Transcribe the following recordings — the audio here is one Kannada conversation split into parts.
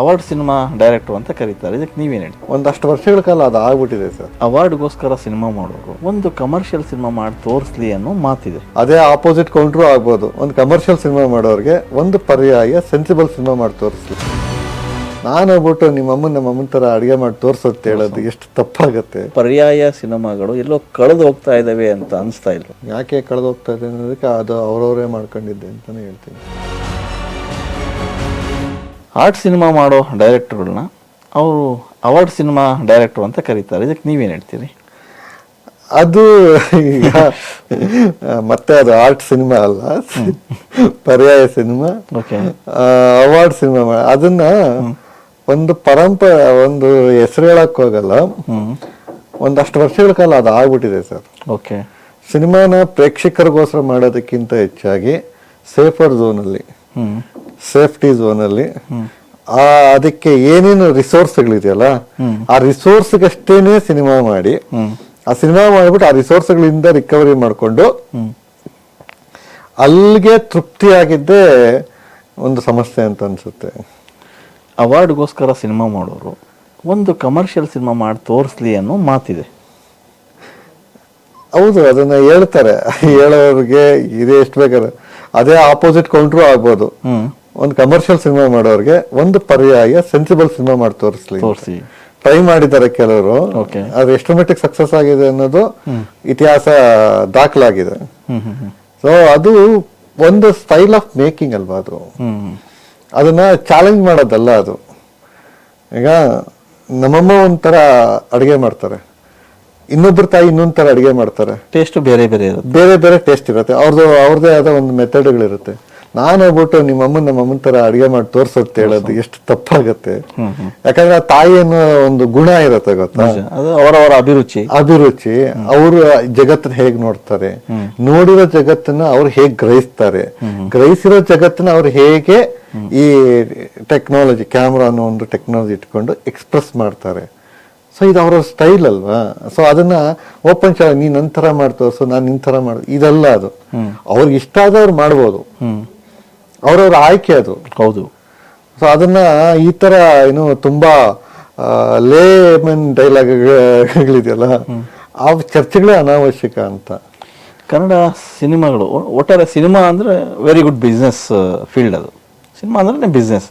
ಅವಾರ್ಡ್ ಸಿನಿಮಾ ಡೈರೆಕ್ಟರ್ ಅಂತ ಕರೀತಾರೆ. ಇದಕ್ಕೆ ನೀವೇನು ಹೇಳಿ? ಒಂದಷ್ಟು ವರ್ಷಗಳ ಕಾಲ ಅದು ಆಗ್ಬಿಟ್ಟಿದೆ ಸರ್. ಅವಾರ್ಡ್ಗೋಸ್ಕರ ಸಿನಿಮಾ ಮಾಡೋರು ಒಂದು ಕಮರ್ಷಿಯಲ್ ಸಿನಿಮಾ ಮಾಡಿ ತೋರಿಸ್ಲಿ ಅನ್ನೋ ಮಾತಿದೆ. ಅದೇ ಆಪೋಸಿಟ್ ಕೌಂಟ್ರು ಆಗ್ಬೋದು. ಒಂದು ಕಮರ್ಷಿಯಲ್ ಸಿನಿಮಾ ಮಾಡೋರಿಗೆ ಒಂದು ಪರ್ಯಾಯ ಸೆನ್ಸಿಬಲ್ ಸಿನಿಮಾ ಮಾಡಿ ತೋರಿಸ್ಲಿ. ನಾನು ಹೋಗ್ಬಿಟ್ಟು ನಿಮ್ಮ ಅಮ್ಮನ ನಮ್ಮ ಅಮ್ಮನ ಥರ ಅಡುಗೆ ಮಾಡಿ ತೋರಿಸೋದು ಹೇಳೋದು ಎಷ್ಟು ತಪ್ಪಾಗುತ್ತೆ. ಪರ್ಯಾಯ ಸಿನಿಮಾಗಳು ಎಲ್ಲೋ ಕಳೆದು ಹೋಗ್ತಾ ಇದ್ದಾವೆ ಅಂತ ಅನಿಸ್ತಾ ಇಲ್ಲ. ಯಾಕೆ ಕಳೆದು ಹೋಗ್ತಾ ಇದೆ ಅನ್ನೋದಕ್ಕೆ ಅದು ಅವರವರೇ ಮಾಡ್ಕೊಂಡಿದ್ದೆ ಅಂತಲೇ ಹೇಳ್ತೀನಿ. ಆರ್ಟ್ ಸಿನಿಮಾ ಮಾಡೋ ಡೈರೆಕ್ಟ್ರುಗಳನ್ನ ಅವರು ಅವಾರ್ಡ್ ಸಿನಿಮಾ ಡೈರೆಕ್ಟ್ರು ಅಂತ ಕರೀತಾರೆ. ಇದಕ್ಕೆ ನೀವೇನು ಹೇಳ್ತೀರಿ? ಅದು ಈಗ ಮತ್ತೆ ಅದು ಆರ್ಟ್ ಸಿನಿಮಾ ಅಲ್ಲ. ಪರ್ಯಾಯ ಸಿನಿಮಾ. ಓಕೆ. ಅವಾರ್ಡ್ ಸಿನಿಮಾ ಅದನ್ನ ಒಂದು ಪರಂಪರೆ ಒಂದು ಹೆಸರು ಹೇಳಕ್ ಹೋಗಲ್ಲ. ಒಂದಷ್ಟು ವರ್ಷಗಳ ಕಾಲ ಅದು ಆಗ್ಬಿಟ್ಟಿದೆ ಸರ್. ಓಕೆ. ಸಿನಿಮಾನ ಪ್ರೇಕ್ಷಕರಿಗೋಸ್ಕರ ಮಾಡೋದಕ್ಕಿಂತ ಹೆಚ್ಚಾಗಿ ಸೇಫರ್ ಝೋನಲ್ಲಿ ಸೇಫ್ಟಿ ಅಲ್ಲಿ ಆ ಅದಕ್ಕೆ ಏನೇನು ರಿಸೋರ್ಸ್ಗಳಿದೆಯಲ್ಲ ಆ ರಿಸೋರ್ಸ್ಗಷ್ಟೇನೆ ಸಿನಿಮಾ ಮಾಡಿ ಆ ಸಿನಿಮಾ ಮಾಡಿಬಿಟ್ಟು ಆ ರಿಸೋರ್ಸ್ಗಳಿಂದ ರಿಕವರಿ ಮಾಡಿಕೊಂಡು ಅಲ್ಲಿಗೆ ತೃಪ್ತಿಯಾಗಿದ್ದೇ ಒಂದು ಸಮಸ್ಯೆ ಅಂತ ಅನ್ಸುತ್ತೆ. ಅವಾರ್ಡ್ಗೋಸ್ಕರ ಸಿನಿಮಾ ಮಾಡೋರು ಒಂದು ಕಮರ್ಷಿಯಲ್ ಸಿನಿಮಾ ಮಾಡಿ ತೋರಿಸ್ಲಿ ಅನ್ನೋ ಮಾತಿದೆ. ಹೌದು ಅದನ್ನ ಹೇಳ್ತಾರೆ. ಹೇಳೋರಿಗೆ ಇದೇ ಎಷ್ಟು ಬೇಕಾದ್ರೆ ಅದೇ ಆಪೋಸಿಟ್ ಕೌಂಟ್ರು ಆಗ್ಬೋದು. ಒಂದು ಕಮರ್ಷಿಯಲ್ ಸಿನಿಮಾ ಮಾಡೋರಿಗೆ ಒಂದು ಪರ್ಯಾಯ ಸೆನ್ಸಿಬಲ್ ಸಿನಿಮಾ ಮಾಡಿ ತೋರಿಸ್ಲಿ ತೋರಿಸಿ. ಟ್ರೈ ಮಾಡಿದ್ದಾರೆ ಕೆಲವರು. ಅದು ಎಷ್ಟು ಮಟ್ಟಿಗೆ ಸಕ್ಸಸ್ ಆಗಿದೆ ಅನ್ನೋದು ಇತಿಹಾಸ ದಾಖಲಾಗಿದೆ. ಸೊ ಅದು ಒಂದು ಸ್ಟೈಲ್ ಆಫ್ ಮೇಕಿಂಗ್ ಅಲ್ವಾ ಅದು? ಅದನ್ನ ಚಾಲೆಂಜ್ ಮಾಡೋದಲ್ಲ ಅದು. ಈಗ ನಮ್ಮಮ್ಮ ಒಂಥರ ಅಡುಗೆ ಮಾಡ್ತಾರೆ. ಇನ್ನೊಬ್ಬರ ತಾಯಿ ಇನ್ನೊಂದ್ ಥರ ಅಡುಗೆ ಮಾಡ್ತಾರೆ. ಟೇಸ್ಟ್ ಬೇರೆ ಬೇರೆ ಬೇರೆ ಬೇರೆ ಟೇಸ್ಟ್ ಇರುತ್ತೆ. ಅವ್ರದ್ದು ಅವ್ರದ್ದೇ ಆದ ಒಂದು ಮೆಥಡ್ಗಳಿರುತ್ತೆ ನಾನು ಹೋಗ್ಬಿಟ್ಟು ನಿಮ್ಮ ನಮ್ಮಮ್ಮನ ನಮ್ಮ ಅಡಿಗೆ ಥರ ಅಡುಗೆ ಮಾಡಿ ತೋರ್ಸೋದು ಹೇಳೋದು ಎಷ್ಟು ತಪ್ಪಾಗತ್ತೆ. ಯಾಕಂದ್ರೆ ಆ ತಾಯಿ ಅನ್ನೋ ಒಂದು ಗುಣ ಇರತ್ತೆ ಗೊತ್ತಾ? ಅವರವರ ಅಭಿರುಚಿ. ಅಭಿರುಚಿ. ಅವರು ಜಗತ್ತನ್ನ ಹೇಗ್ ನೋಡ್ತಾರೆ? ನೋಡಿರೋ ಜಗತ್ತನ್ನ ಅವ್ರು ಹೇಗ್ ಗ್ರಹಿಸ್ತಾರೆ? ಗ್ರಹಿಸಿರೋ ಜಗತ್ತನ್ನ ಅವ್ರು ಹೇಗೆ ಈ ಟೆಕ್ನಾಲಜಿ ಕ್ಯಾಮ್ರಾ ಅನ್ನೋ ಒಂದು ಟೆಕ್ನಾಲಜಿ ಇಟ್ಕೊಂಡು ಎಕ್ಸ್ಪ್ರೆಸ್ ಮಾಡ್ತಾರೆ? ಸೊ ಇದು ಅವರ ಸ್ಟೈಲ್ ಅಲ್ವಾ? ಸೊ ಅದನ್ನ ಓಪನ್ ಚಾಲ ನೀನ್ ನಂತರ ತರ ಮಾಡಿ ತೋರ್ಸು ನಾನು ನಿನ್ ತರ ಮಾಡ ಇದಲ್ಲ ಅದು. ಅವ್ರಿಗೆ ಇಷ್ಟ ಆದವ್ರು ಮಾಡ್ಬೋದು. ಅವ್ರವ್ರ ಆಯ್ಕೆ ಅದು. ಹೌದು. ಸೊ ಅದನ್ನ ಈ ತರ ಏನು ತುಂಬಾ ಲೇಮನ್ ಡೈಲಾಗ್ಗಳಿದೆಯಲ್ಲ ಆ ಚರ್ಚೆಗಳೇ ಅನಾವಶ್ಯಕ ಅಂತ. ಕನ್ನಡ ಸಿನಿಮಾಗಳು ಒಟ್ಟಾರೆ ಸಿನಿಮಾ ಅಂದರೆ ವೆರಿ ಗುಡ್ ಬಿಸ್ನೆಸ್ ಫೀಲ್ಡ್ ಅದು. ಸಿನಿಮಾ ಅಂದ್ರೆ ಬಿಸ್ನೆಸ್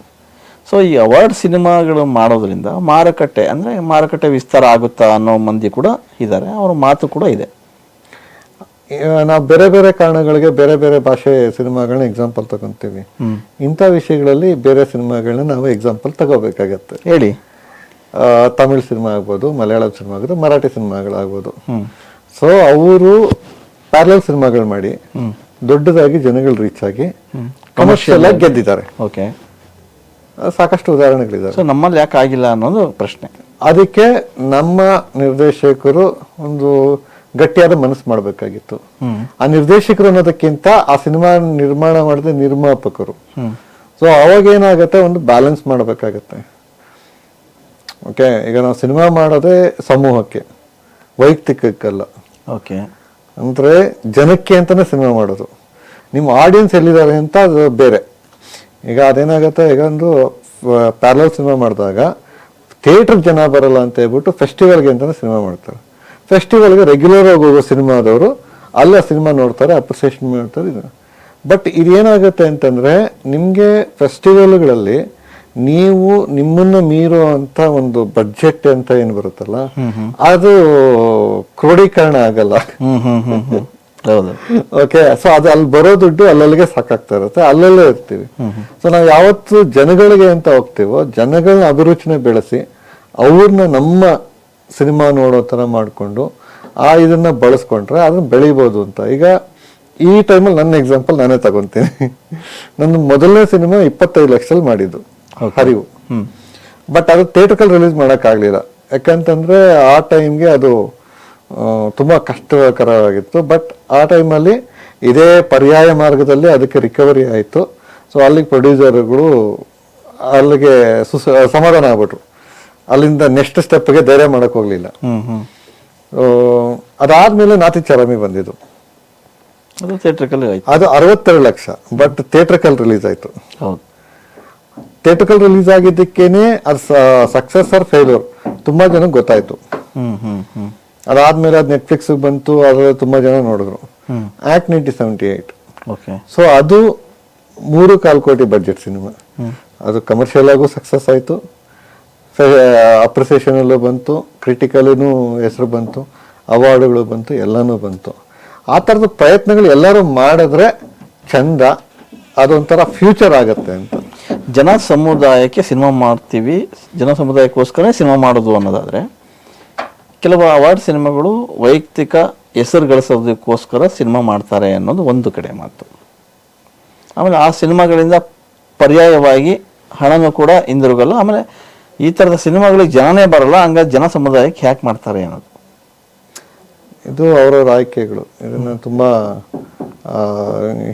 ಸೊ ಈ ಅವಾರ್ಡ್ ಸಿನಿಮಾಗಳು ಮಾಡೋದ್ರಿಂದ ಮಾರುಕಟ್ಟೆ ಅಂದರೆ ಮಾರುಕಟ್ಟೆ ವಿಸ್ತಾರ ಆಗುತ್ತಾ ಅನ್ನೋ ಮಂದಿ ಕೂಡ ಇದ್ದಾರೆ ಅವರ ಮಾತು ಕೂಡ ಇದೆ. ನಾವು ಬೇರೆ ಬೇರೆ ಕಾರಣಗಳಿಗೆ ಬೇರೆ ಬೇರೆ ಭಾಷೆ ಸಿನಿಮಾಗಳನ್ನ ಎಕ್ಸಾಂಪಲ್ ತಗೊಂತೀವಿ. ಇಂಥ ವಿಷಯಗಳಲ್ಲಿ ಬೇರೆ ಸಿನಿಮಾಗಳನ್ನ ನಾವು ಎಕ್ಸಾಂಪಲ್ ತಗೋಬೇಕಾಗತ್ತೆ. ಹೇಳಿ. ತಮಿಳ್ ಸಿನಿಮಾ ಆಗ್ಬೋದು ಮಲಯಾಳಂ ಸಿನಿಮಾ ಆಗ್ಬೋದು ಮರಾಠಿ ಸಿನಿಮಾಗಳಾಗ್ಬೋದು. ಸೊ ಅವರು ಪ್ಯಾರಲಲ್ ಸಿನಿಮಾಗಳು ಮಾಡಿ ದೊಡ್ಡದಾಗಿ ಜನಗಳು ರೀಚ್ ಆಗಿ ಕಮರ್ಷಿಯಲ್ ಆಗಿ ಗೆದ್ದಿದ್ದಾರೆ. ಓಕೆ ಸಾಕಷ್ಟು ಉದಾಹರಣೆಗಳಿದ್ದಾರೆ ಸೊ ನಮ್ಮಲ್ಲಿ ಯಾಕೆ ಆಗಿಲ್ಲ ಅನ್ನೋದು ಪ್ರಶ್ನೆ. ಅದಕ್ಕೆ ನಮ್ಮ ನಿರ್ದೇಶಕರು ಒಂದು ಗಟ್ಟಿಯಾದ ಮನಸ್ಸು ಮಾಡಬೇಕಾಗಿತ್ತು. ಆ ನಿರ್ದೇಶಕರು ಅನ್ನೋದಕ್ಕಿಂತ ಆ ಸಿನಿಮಾ ನಿರ್ಮಾಣ ಮಾಡಿದ ನಿರ್ಮಾಪಕರು. ಸೊ ಅವಾಗ ಏನಾಗುತ್ತೆ? ಒಂದು ಬ್ಯಾಲೆನ್ಸ್ ಮಾಡಬೇಕಾಗತ್ತೆ. ಓಕೆ ಈಗ ನಾವು ಸಿನಿಮಾ ಮಾಡೋದೇ ಸಮೂಹಕ್ಕೆ ವೈಯಕ್ತಿಕಕ್ಕಲ್ಲ. ಓಕೆ ಅಂದರೆ ಜನಕ್ಕೆ ಅಂತಾನೆ ಸಿನಿಮಾ ಮಾಡೋದು. ನಿಮ್ಮ ಆಡಿಯನ್ಸ್ ಎಲ್ಲಿದ್ದಾರೆ ಅಂತ ಅದು ಬೇರೆ. ಈಗ ಅದೇನಾಗುತ್ತೆ? ಈಗ ಒಂದು ಪ್ಯಾರಲಲ್ ಸಿನಿಮಾ ಮಾಡಿದಾಗ ಥಿಯೇಟರ್ ಜನ ಬರಲ್ಲ ಅಂತ ಹೇಳ್ಬಿಟ್ಟು ಫೆಸ್ಟಿವಲ್ಗೆ ಅಂತಾನೆ ಸಿನಿಮಾ ಮಾಡ್ತಾರೆ. ಫೆಸ್ಟಿವಲ್ಗೆ ರೆಗ್ಯುಲರ್ ಆಗಿ ಹೋಗೋ ಸಿನಿಮಾದವರು ಅಲ್ಲ ಸಿನಿಮಾ ನೋಡ್ತಾರೆ ಅಪ್ರಿಸಿಯೇಷನ್ ಮಾಡ್ತಾರೆ ಇದು ಬಟ್ ಇದೇನಾಗುತ್ತೆ ಅಂತಂದ್ರೆ ನಿಮಗೆ ಫೆಸ್ಟಿವಲ್ಗಳಲ್ಲಿ ನೀವು ನಿಮ್ಮನ್ನ ಮೀರೋ ಅಂತ ಒಂದು ಬಡ್ಜೆಟ್ ಅಂತ ಏನು ಬರುತ್ತಲ್ಲ ಅದು ಕ್ರೋಢೀಕರಣ ಆಗಲ್ಲ. ಹೌದು. ಓಕೆ ಸೊ ಅದು ಅಲ್ಲಿ ಬರೋ ದುಡ್ಡು ಅಲ್ಲಲ್ಲಿಗೆ ಸಾಕಾಗ್ತಾ ಇರುತ್ತೆ ಅಲ್ಲಲ್ಲೇ ಇರ್ತೀವಿ. ಸೊ ನಾವು ಯಾವತ್ತು ಜನಗಳಿಗೆ ಅಂತ ಹೋಗ್ತೀವೋ ಜನಗಳ ಅಭಿರುಚಿನ ಬೆಳೆಸಿ ಅವ್ರನ್ನ ನಮ್ಮ ಸಿನಿಮಾ ನೋಡೋ ಥರ ಮಾಡಿಕೊಂಡು ಆ ಇದನ್ನು ಬಳಸ್ಕೊಂಡ್ರೆ ಅದನ್ನು ಬೆಳಿಬೋದು ಅಂತ. ಈಗ ಈ ಟೈಮಲ್ಲಿ ನನ್ನ ಎಕ್ಸಾಂಪಲ್ ನಾನೇ ತಗೊತೀನಿ. ನನ್ನ ಮೊದಲನೇ ಸಿನಿಮಾ ಇಪ್ಪತ್ತೈದು ಲಕ್ಷದಲ್ಲಿ ಮಾಡಿದ್ದು ಹರಿವು. ಬಟ್ ಅದು ಥಿಯೇಟ್ರಿಕಲ್ ರಿಲೀಸ್ ಮಾಡೋಕ್ಕಾಗಲಿಲ್ಲ. ಯಾಕಂತಂದರೆ ಆ ಟೈಮ್ಗೆ ಅದು ತುಂಬಾ ಕಷ್ಟಕರವಾಗಿತ್ತು. ಬಟ್ ಆ ಟೈಮಲ್ಲಿ ಇದೇ ಪರ್ಯಾಯ ಮಾರ್ಗದಲ್ಲಿ ಅದಕ್ಕೆ ರಿಕವರಿ ಆಯಿತು. ಸೊ ಅಲ್ಲಿಗೆ ಪ್ರೊಡ್ಯೂಸರ್ಗಳು ಅಲ್ಲಿಗೆ ಸುಸ ಸಮಾಧಾನ ಆಗ್ಬಿಟ್ರು. ಅಲ್ಲಿಂದ ನೆಕ್ಸ್ಟ್ ಸ್ಟೆಪ್ಗೆ ಧೈರ್ಯ ಮಾಡಕ್ ಹೋಗ್ಲಿಲ್ಲ. ಅದಾದ್ಮೇಲೆ ನಾತಿ ಚರಮಿ ಬಂದಿದ್ದು. ಅದು ಅರವತ್ತೆರಡು ಲಕ್ಷ ಬಟ್ ಥಿಯೇಟ್ರಿಕಲ್ ರಿಲೀಸ್ ಆಯ್ತು. ಥಿಯೇಟ್ರಿಕಲ್ ರಿಲೀಸ್ ಆಗಿದ್ದಕ್ಕೇನೆ ಅದು ಸಕ್ಸಸ್ ಆರ್ ಫೇಲ್ಯೂರ್ ತುಂಬಾ ಜನಕ್ಕೆ ಗೊತ್ತಾಯ್ತು. ಅದಾದ್ಮೇಲೆ ಅದು ನೆಟ್ಫ್ಲಿಕ್ಸ್ ಬಂತು ಅದ್ರಲ್ಲಿ ತುಂಬಾ ಜನ ನೋಡಿದ್ರು. Act ninety seventy okay so ಅದು ಮೂರು ಕಾಲು ಕೋಟಿ ಬಜೆಟ್ ಸಿನಿಮಾ ಅದು ಕಮರ್ಷಿಯಲ್ ಆಗು ಸಕ್ಸಸ್ ಆಯಿತು. ಅಪ್ರಿಸಿಯೇಷನಲ್ಲೂ ಬಂತು ಕ್ರಿಟಿಕಲೂ ಹೆಸರು ಬಂತು ಅವಾರ್ಡ್ಗಳು ಬಂತು, ಎಲ್ಲನೂ ಬಂತು. ಆ ಥರದ ಪ್ರಯತ್ನಗಳು ಎಲ್ಲರೂ ಮಾಡಿದ್ರೆ ಚಂದ, ಅದೊಂಥರ ಫ್ಯೂಚರ್ ಆಗುತ್ತೆ ಅಂತ. ಜನ ಸಮುದಾಯಕ್ಕೆ ಸಿನಿಮಾ ಮಾಡ್ತೀವಿ ಜನ ಸಮುದಾಯಕ್ಕೋಸ್ಕರ ಸಿನಿಮಾ ಮಾಡೋದು ಅನ್ನೋದಾದರೆ, ಕೆಲವು ಅವಾರ್ಡ್ ಸಿನಿಮಾಗಳು ವೈಯಕ್ತಿಕ ಹೆಸರು ಗಳಿಸೋದಕ್ಕೋಸ್ಕರ ಸಿನಿಮಾ ಮಾಡ್ತಾರೆ ಅನ್ನೋದು ಒಂದು ಕಡೆ ಮಾತು. ಆಮೇಲೆ ಆ ಸಿನಿಮಾಗಳಿಂದ ಪರ್ಯಾಯವಾಗಿ ಹಣನೂ ಕೂಡ ಹಿಂದಿರುಗಲ್ಲ, ಆಮೇಲೆ ಈ ಥರದ ಸಿನಿಮಾಗಳಿಗೆ ಜನನೇ ಬರಲ್ಲ ಹಂಗಾಗಿ ಜನ ಸಮುದಾಯಕ್ಕೆ ಹ್ಯಾಕ್ ಮಾಡ್ತಾರೆ ಅನ್ನೋದು. ಇದು ಅವರವ್ರ ಆಯ್ಕೆಗಳು. ಇದನ್ನ ತುಂಬಾ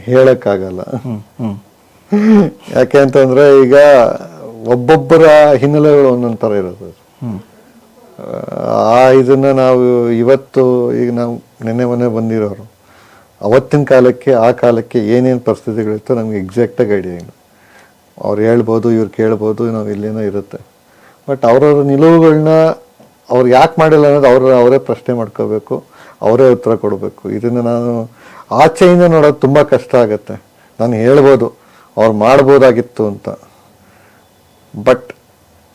ಹೇಳಕ್ಕಾಗಲ್ಲ. ಯಾಕೆ ಅಂತಂದ್ರೆ ಈಗ ಒಬ್ಬೊಬ್ಬರ ಹಿನ್ನೆಲೆಗಳು ಒಂದೊಂದು ಥರ ಇರೋದು. ಆ ಇದನ್ನ ನಾವು ಇವತ್ತು ಈಗ ನಾವು ನೆನ್ನೆ ಮೊನ್ನೆ ಬಂದಿರೋರು. ಅವತ್ತಿನ ಕಾಲಕ್ಕೆ ಆ ಕಾಲಕ್ಕೆ ಏನೇನು ಪರಿಸ್ಥಿತಿಗಳಿತ್ತು ನಮ್ಗೆ ಎಕ್ಸಾಕ್ಟಾಗಿ ಐಡಿಯಾ ಇಲ್ಲ. ಅವ್ರು ಹೇಳ್ಬೋದು ಇವ್ರು ಕೇಳ್ಬೋದು ನಾವು ಇಲ್ಲೇನೋ ಇರುತ್ತೆ. ಬಟ್ ಅವ್ರವ್ರ ನಿಲುವುಗಳನ್ನ ಅವ್ರು ಯಾಕೆ ಮಾಡಿಲ್ಲ ಅನ್ನೋದು ಅವ್ರ ಅವರೇ ಪ್ರಶ್ನೆ ಮಾಡ್ಕೋಬೇಕು ಅವರೇ ಉತ್ತರ ಕೊಡಬೇಕು. ಇದನ್ನು ನಾನು ಆಚೆಯಿಂದ ನೋಡೋದು ತುಂಬ ಕಷ್ಟ ಆಗುತ್ತೆ. ನಾನು ಹೇಳ್ಬೋದು ಅವ್ರು ಮಾಡ್ಬೋದಾಗಿತ್ತು ಅಂತ. ಬಟ್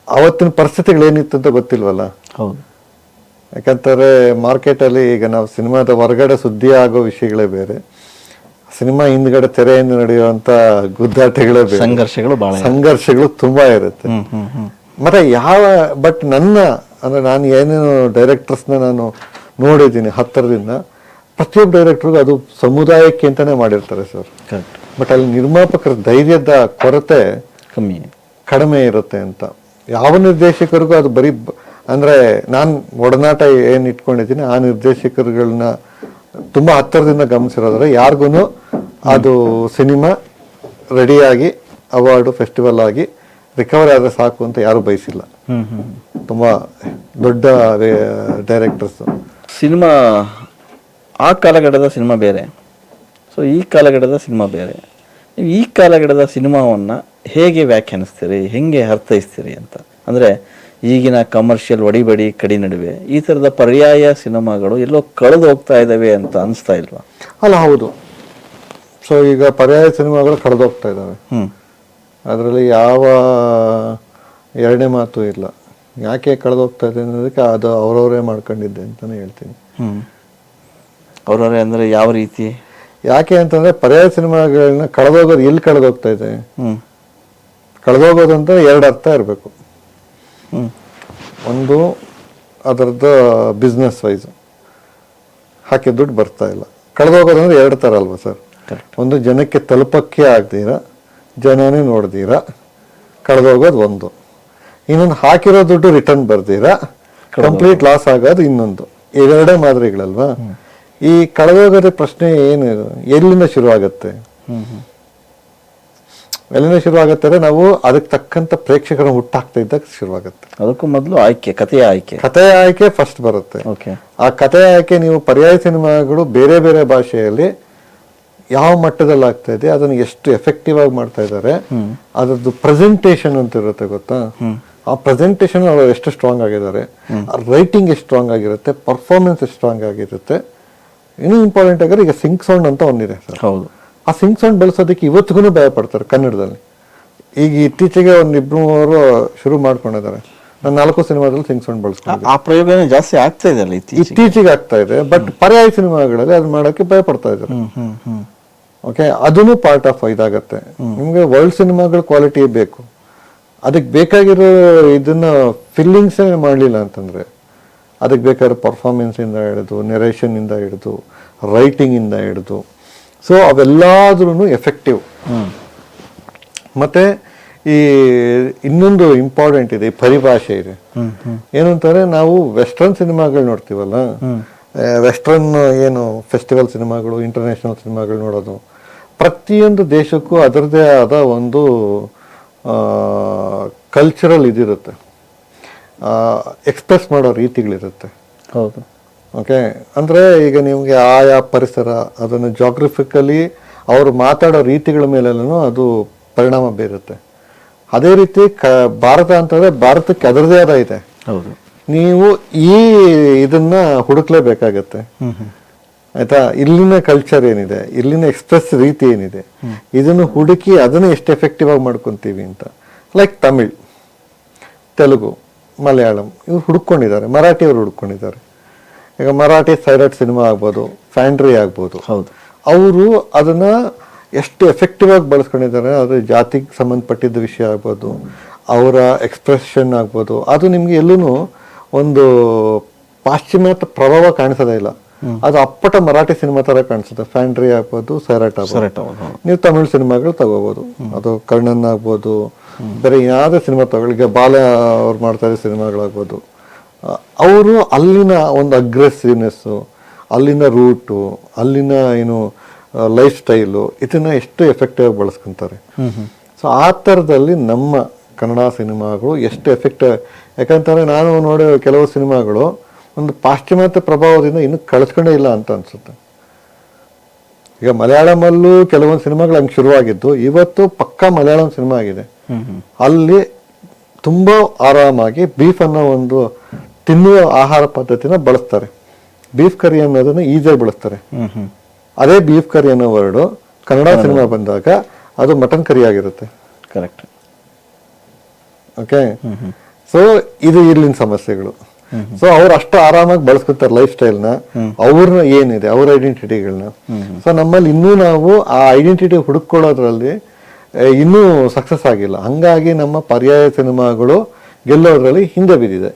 ಅವತ್ತಿನ ಪರಿಸ್ಥಿತಿಗಳೇನಿತ್ತು ಅಂತ ಗೊತ್ತಿಲ್ವಲ್ಲ? ಹೌದು. ಯಾಕಂತಾರೆ ಮಾರ್ಕೆಟಲ್ಲಿ ಈಗ ನಾವು ಸಿನಿಮಾದ ಹೊರಗಡೆ ಸುದ್ದಿ ಆಗೋ ವಿಷಯಗಳೇ ಬೇರೆ. ಸಿನಿಮಾ ಹಿಂದ್ಗಡೆ ತೆರೆಯಿಂದ ನಡೆಯುವಂತ ಗುದ್ದಾಟಗಳೇ ಬೇರೆ. ಸಂಘರ್ಷಗಳು ಬಹಳ ಸಂಘರ್ಷಗಳು ತುಂಬಾ ಇರುತ್ತೆ. ಮತ್ತೆ ಯಾವ ಬಟ್ ನನ್ನ ಅಂದ್ರೆ ನಾನು ಏನೇನು ಡೈರೆಕ್ಟರ್ಸ್ನ ನಾನು ನೋಡಿದ್ದೀನಿ ಹತ್ತಿರದಿಂದ. ಪ್ರತಿಯೊಬ್ಬ ಡೈರೆಕ್ಟ್ರಿಗೂ ಅದು ಸಮುದಾಯಕ್ಕೆ ಅಂತಾನೆ ಮಾಡಿರ್ತಾರೆ ಸರ್ ಕರೆಕ್ಟ್ ಬಟ್ ಅಲ್ಲಿ ನಿರ್ಮಾಪಕರ ಧೈರ್ಯದ ಕೊರತೆ ಕಮ್ಮಿ. ಕಡಿಮೆ ಇರುತ್ತೆ ಅಂತ. ಯಾವ ನಿರ್ದೇಶಕರಿಗೂ ಅದು ಬರೀ ಅಂದರೆ ಅಂದ್ರೆ ನಾನು ಒಡನಾಟ ಏನು ಇಟ್ಕೊಂಡಿದ್ದೀನಿ ಆ ನಿರ್ದೇಶಕರುಗಳನ್ನ ತುಂಬಾ ಹತ್ತಿರದಿಂದ ಗಮನಿಸಿರೋದ್ರೆ ಯಾರಿಗೂ ಅದು ಸಿನಿಮಾ ರೆಡಿಯಾಗಿ ಅವಾರ್ಡು ಫೆಸ್ಟಿವಲ್ ಆಗಿ ರಿಕವರಿ ಆದರೆ ಸಾಕು ಅಂತ ಯಾರು ಬಯಸಿಲ್ಲ. ತುಂಬ ದೊಡ್ಡ ಡೈರೆಕ್ಟರ್ಸ್ ಸಿನಿಮಾ ಆ ಕಾಲಘಟ್ಟದ ಸಿನಿಮಾ ಬೇರೆ. ಸೊ ಈ ಕಾಲಘಟ್ಟದ ಸಿನಿಮಾ ಬೇರೆ. ನೀವು ಈ ಕಾಲಘಟ್ಟದ ಸಿನಿಮಾವನ್ನು ಹೇಗೆ ವ್ಯಾಖ್ಯಾನಿಸ್ತೀರಿ ಹೇಗೆ ಅರ್ಥೈಸ್ತೀರಿ ಅಂತ? ಅಂದರೆ ಈಗಿನ ಕಮರ್ಷಿಯಲ್ ಒಡಿಬಡಿ ಕಡಿ ನಡುವೆ ಈ ಥರದ ಪರ್ಯಾಯ ಸಿನಿಮಾಗಳು ಎಲ್ಲೋ ಕಳೆದು ಹೋಗ್ತಾ ಇದ್ದಾವೆ ಅಂತ ಅನಿಸ್ತಾ ಇಲ್ವಾ? ಅಲ್ಲ ಹೌದು. ಸೊ ಈಗ ಪರ್ಯಾಯ ಸಿನಿಮಾಗಳು ಕಳೆದೋಗ್ತಾ ಇದ್ದಾವೆ. ಹ್ಞೂ ಅದರಲ್ಲಿ ಯಾವ ಎರಡನೇ ಮಾತು ಇಲ್ಲ. ಯಾಕೆ ಕಳೆದೋಗ್ತಾ ಇದೆ ಅನ್ನೋದಕ್ಕೆ ಅದು ಅವರವರೇ ಮಾಡ್ಕೊಂಡಿದ್ದೆ ಅಂತಲೇ ಹೇಳ್ತೀನಿ. ಅವರವರೇ ಅವ್ರವ್ರೆ ಅಂದರೆ ಯಾವ ರೀತಿ? ಯಾಕೆ ಅಂತಂದ್ರೆ ಪರ್ಯಾಯ ಸಿನಿಮಾಗಳನ್ನ ಕಳೆದೋಗೋದು ಎಲ್ಲಿ ಕಳೆದೋಗ್ತಾ ಇದೆ? ಹ್ಞೂ ಕಳೆದೋಗೋದು ಅಂತ ಎರಡು ಅರ್ಥ ಇರಬೇಕು. ಹ್ಞೂ ಒಂದು ಅದರದ್ದು ಬಿಸ್ನೆಸ್ ವೈಸ್ ಹಾಕಿ ದುಡ್ಡು ಬರ್ತಾ ಇಲ್ಲ. ಕಳೆದೋಗೋದು ಅಂದ್ರೆ ಎರಡು ಥರ ಅಲ್ವಾ ಸರ್? ಒಂದು ಜನಕ್ಕೆ ತಲುಪಕ್ಕೆ ಆಗ್ದೀರ? ಜನನೇ ನೋಡ್ದೀರ? ಕಳೆದೋಗೋದು ಒಂದು. ಇನ್ನೊಂದು ಹಾಕಿರೋ ದುಡ್ಡು ರಿಟರ್ನ್ ಬರ್ದೀರ? ಕಂಪ್ಲೀಟ್ ಲಾಸ್ ಆಗೋದು ಇನ್ನೊಂದು. ಇವೆರಡೇ ಮಾದರಿಗಳಲ್ವಾ? ಈ ಕಳೆದೋಗದ ಪ್ರಶ್ನೆ ಏನು ಎಲ್ಲಿಂದ ಶುರು ಆಗುತ್ತೆ ಎಲ್ಲಿಂದ ಶುರು ಆಗುತ್ತೆ ಅಂದ್ರೆ ನಾವು ಅದಕ್ಕೆ ತಕ್ಕಂತ ಪ್ರೇಕ್ಷಕರ ಹುಟ್ಟಾಗ್ತಾ ಇದ್ದಾಗ ಶುರುವಾಗುತ್ತೆ. ಅದಕ್ಕೂ ಮೊದಲು ಆಯ್ಕೆ ಕಥೆಯ ಆಯ್ಕೆ. ಕಥೆಯ ಆಯ್ಕೆ ಫಸ್ಟ್ ಬರುತ್ತೆ. ಓಕೆ ಆ ಕಥೆಯ ಆಯ್ಕೆ ನೀವು ಪರ್ಯಾಯ ಸಿನಿಮಾಗಳು ಬೇರೆ ಬೇರೆ ಭಾಷೆಯಲ್ಲಿ ಯಾವ ಮಟ್ಟದಲ್ಲಿ ಆಗ್ತಾ ಇದೆ ಅದನ್ನು ಎಷ್ಟು ಎಫೆಕ್ಟಿವ್ ಆಗಿ ಮಾಡ್ತಾ ಇದ್ದಾರೆ ಅದರದ್ದು ಪ್ರೆಸೆಂಟೇಷನ್ ಅಂತ ಇರುತ್ತೆ ಗೊತ್ತಾ? ಆ ಪ್ರೆಸೆಂಟೇಷನ್ ಅವರು ಎಷ್ಟು ಸ್ಟ್ರಾಂಗ್ ಆಗಿದ್ದಾರೆ ರೈಟಿಂಗ್ ಎಷ್ಟು ಸ್ಟ್ರಾಂಗ್ ಆಗಿರುತ್ತೆ ಪರ್ಫಾರ್ಮೆನ್ಸ್ ಎಷ್ಟು ಸ್ಟ್ರಾಂಗ್ ಆಗಿರುತ್ತೆ. ಇನ್ನೂ ಇಂಪಾರ್ಟೆಂಟ್ ಆಗಿದ್ರೆ ಈಗ ಸಿಂಕ್ ಸೌಂಡ್ ಅಂತ ಒಂದಿದೆ ಸರ್. ಹೌದು. ಆ ಸಿಂಕ್ ಸೌಂಡ್ ಬೆಳೆಸೋದಕ್ಕೆ ಇವತ್ತಿಗೂ ಭಯ ಪಡ್ತಾರೆ ಕನ್ನಡದಲ್ಲಿ. ಈಗ ಇತ್ತೀಚೆಗೆ ಒಂದು ಇಬ್ರು ಅವರು ಶುರು ಮಾಡ್ಕೊಂಡಿದ್ದಾರೆ. ನಾನು ನಾಲ್ಕು ಸಿನಿಮಾದಲ್ಲಿ ಸಿಂಕ್ ಸೌಂಡ್ ಬಳಸ್ಕೊಂಡು ಆ ಪ್ರಯೋಗನೇ ಜಾಸ್ತಿ ಆಗ್ತಾ ಇದೆ ಇತ್ತೀಚೆಗೆ? ಆಗ್ತಾ ಇದೆ ಬಟ್ ಪರ್ಯಾಯ ಸಿನಿಮಾಗಳಲ್ಲಿ ಅದನ್ನ ಮಾಡೋಕ್ಕೆ ಭಯ ಪಡ್ತಾ ಇದ್ದಾರೆ. ಓಕೆ ಅದನ್ನು ಪಾರ್ಟ್ ಆಫ್ ಇದಾಗತ್ತೆ. ನಿಮಗೆ ವರ್ಲ್ಡ್ ಸಿನಿಮಾಗಳ ಕ್ವಾಲಿಟಿ ಬೇಕು. ಅದಕ್ಕೆ ಬೇಕಾಗಿರೋ ಇದನ್ನ ಫಿಲ್ಲಿಂಗ್ಸ್ ಮಾಡಲಿಲ್ಲ ಅಂತಂದ್ರೆ ಅದಕ್ಕೆ ಬೇಕಾಗಿರೋ ಪರ್ಫಾರ್ಮೆನ್ಸ್ ಇಂದ ಹಿಡಿದು ನೆರೇಷನ್ ಇಂದ ಹಿಡಿದು ರೈಟಿಂಗ್ ಇಂದ ಹಿಡಿದು. ಸೊ ಅವೆಲ್ಲಾದ್ರೂ ಎಫೆಕ್ಟಿವ್ ಮತ್ತೆ ಈ ಇನ್ನೊಂದು ಇಂಪಾರ್ಟೆಂಟ್ ಇದೆ ಈ ಪರಿಭಾಷೆ ಇದೆ. ಏನು ಅಂತಾರೆ ಏನಂತಾರೆ ನಾವು ವೆಸ್ಟರ್ನ್ ಸಿನಿಮಾಗಳು ನೋಡ್ತೀವಲ್ಲ? ವೆಸ್ಟರ್ನ್ ಏನು ಫೆಸ್ಟಿವಲ್ ಸಿನಿಮಾಗಳು ಇಂಟರ್ನ್ಯಾಷನಲ್ ಸಿನಿಮಾಗಳು ನೋಡೋದು. ಪ್ರತಿಯೊಂದು ದೇಶಕ್ಕೂ ಅದರದೇ ಆದ ಒಂದು ಕಲ್ಚರಲ್ ಇದಿರುತ್ತೆ. ಎಕ್ಸ್ಪ್ರೆಸ್ ಮಾಡೋ ರೀತಿಗಳಿರುತ್ತೆ. ಹೌದು. ಓಕೆ ಅಂದರೆ ಈಗ ನಿಮಗೆ ಆಯಾ ಪರಿಸರ ಅದನ್ನು ಜಾಗ್ರಫಿಕಲಿ ಅವರು ಮಾತಾಡೋ ರೀತಿಗಳ ಮೇಲೆಲ್ಲೂ ಅದು ಪರಿಣಾಮ ಬೀರುತ್ತೆ. ಅದೇ ರೀತಿ ಕ ಭಾರತ ಅಂತಂದರೆ ಭಾರತಕ್ಕೆ ಅದರದೇ ಆದ ಇದೆ. ಹೌದು. ನೀವು ಈ ಇದನ್ನ ಹುಡುಕ್ಲೇಬೇಕಾಗತ್ತೆ. ಆಯ್ತಾ? ಇಲ್ಲಿನ ಕಲ್ಚರ್ ಏನಿದೆ? ಇಲ್ಲಿನ ಎಕ್ಸ್ಪ್ರೆಸ್ ರೀತಿ ಏನಿದೆ? ಇದನ್ನು ಹುಡುಕಿ ಅದನ್ನು ಎಷ್ಟು ಎಫೆಕ್ಟಿವ್ ಆಗಿ ಮಾಡ್ಕೊತೀವಿ ಅಂತ. ಲೈಕ್ ತಮಿಳ್ ತೆಲುಗು ಮಲಯಾಳಂ ಇವ್ರು ಹುಡ್ಕೊಂಡಿದ್ದಾರೆ. ಮರಾಠಿಯವರು ಹುಡ್ಕೊಂಡಿದ್ದಾರೆ. ಈಗ ಮರಾಠಿ ಸೈರಟ್ ಸಿನಿಮಾ ಆಗ್ಬೋದು ಫ್ಯಾಂಡ್ರಿ ಆಗ್ಬೋದು. ಹೌದು. ಅವರು ಅದನ್ನ ಎಷ್ಟು ಎಫೆಕ್ಟಿವ್ ಆಗಿ ಬಳಸ್ಕೊಂಡಿದ್ದಾರೆ ಅದು ಜಾತಿಗೆ ಸಂಬಂಧಪಟ್ಟಿದ್ದ ವಿಷಯ ಆಗ್ಬೋದು ಅವರ ಎಕ್ಸ್ಪ್ರೆಷನ್ ಆಗ್ಬೋದು. ಅದು ನಿಮ್ಗೆ ಎಲ್ಲೂ ಒಂದು ಪಾಶ್ಚಿಮಾತ್ಯ ಪ್ರಭಾವ ಕಾಣಿಸೋದೇ ಇಲ್ಲ. ಅದು ಅಪ್ಪಟ ಮರಾಠಿ ಸಿನಿಮಾ ತರ ಕಾಣಿಸುತ್ತೆ. ಫ್ಯಾಂಡ್ರಿ ಆಗ್ಬೋದು ಸೆರೆಟ್ ಆಗ್ಬೋದು. ನೀವು ತಮಿಳು ಸಿನಿಮಾಗಳು ತಗೋಬಹುದು ಅದು ಕರ್ಣನ್ ಆಗ್ಬೋದು ಬೇರೆ ಯಾವುದೇ ಸಿನಿಮಾ ತಗೊಳ್ಳಿ. ಬಾಲ ಅವ್ರು ಮಾಡ್ತಾ ಇರೋ ಸಿನಿಮಾಗಳಾಗ್ಬೋದು. ಅವರು ಅಲ್ಲಿನ ಒಂದು ಅಗ್ರೆಸಿವ್ನೆಸ್ ಅಲ್ಲಿನ ರೂಟು ಅಲ್ಲಿನ ಏನು ಲೈಫ್ ಸ್ಟೈಲು ಇದನ್ನ ಎಷ್ಟು ಎಫೆಕ್ಟಿವ್ ಆಗಿ ಬಳಸ್ಕೊಂತಾರೆ. ಸೊ ಆ ಥರದಲ್ಲಿ ನಮ್ಮ ಕನ್ನಡ ಸಿನಿಮಾಗಳು ಎಷ್ಟು ಎಫೆಕ್ಟ್ ಯಾಕಂತಂದ್ರೆ ನಾನು ನೋಡೋ ಕೆಲವು ಸಿನಿಮಾಗಳು ಒಂದು ಪಾಶ್ಚಿಮಾತ್ಯ ಪ್ರಭಾವದಿಂದ ಇನ್ನೂ ಕಳಿಸ್ಕೊಂಡೇ ಇಲ್ಲ ಅಂತ ಅನ್ಸುತ್ತೆ. ಈಗ ಮಲಯಾಳಮಲ್ಲೂ ಕೆಲವೊಂದು ಸಿನಿಮಾಗಳು ಹಂಗೆ ಶುರುವಾಗಿದ್ದು ಇವತ್ತು ಪಕ್ಕಾ ಮಲಯಾಳಂ ಸಿನಿಮಾ ಆಗಿದೆ. ಅಲ್ಲಿ ತುಂಬ ಆರಾಮಾಗಿ ಬೀಫ್ ಅನ್ನೋ ಒಂದು ತಿನ್ನುವ ಆಹಾರ ಪದ್ಧತಿನ ಬಳಸ್ತಾರೆ. ಬೀಫ್ ಕರಿ ಅನ್ನೋದನ್ನ ಈಸಿಯಾಗಿ ಬಳಸ್ತಾರೆ. ಅದೇ ಬೀಫ್ ಕರಿ ಅನ್ನೋ ವರ್ಡು ಕನ್ನಡ ಸಿನಿಮಾ ಬಂದಾಗ ಅದು ಮಟನ್ ಕರಿ ಆಗಿರುತ್ತೆ. ಕರೆಕ್ಟ್ ಓಕೆ ಸೊ ಇದು ಇಲ್ಲಿನ ಸಮಸ್ಯೆಗಳು. ಸೊ ಅವ್ರು ಅಷ್ಟು ಆರಾಮಾಗಿ ಬಳಸ್ಕೊತಾರೆ ಲೈಫ್ ಸ್ಟೈಲ್ನ ಅವ್ರನ್ನ ಏನಿದೆ, ಅವ್ರ ಐಡೆಂಟಿಟಿಗಳನ್ನ ಸೊ ನಮ್ಮಲ್ಲಿ ಇನ್ನೂ ನಾವು ಆ ಐಡೆಂಟಿಟಿ ಹುಡುಕೊಳ್ಳೋದ್ರಲ್ಲಿ ಇನ್ನೂ ಸಕ್ಸಸ್ ಆಗಿಲ್ಲ. ಹಂಗಾಗಿ ನಮ್ಮ ಪರ್ಯಾಯ ಸಿನಿಮಾಗಳು ಗೆಲ್ಲೋದ್ರಲ್ಲಿ ಹಿಂದೆ ಬಿದ್ದಿದೆ.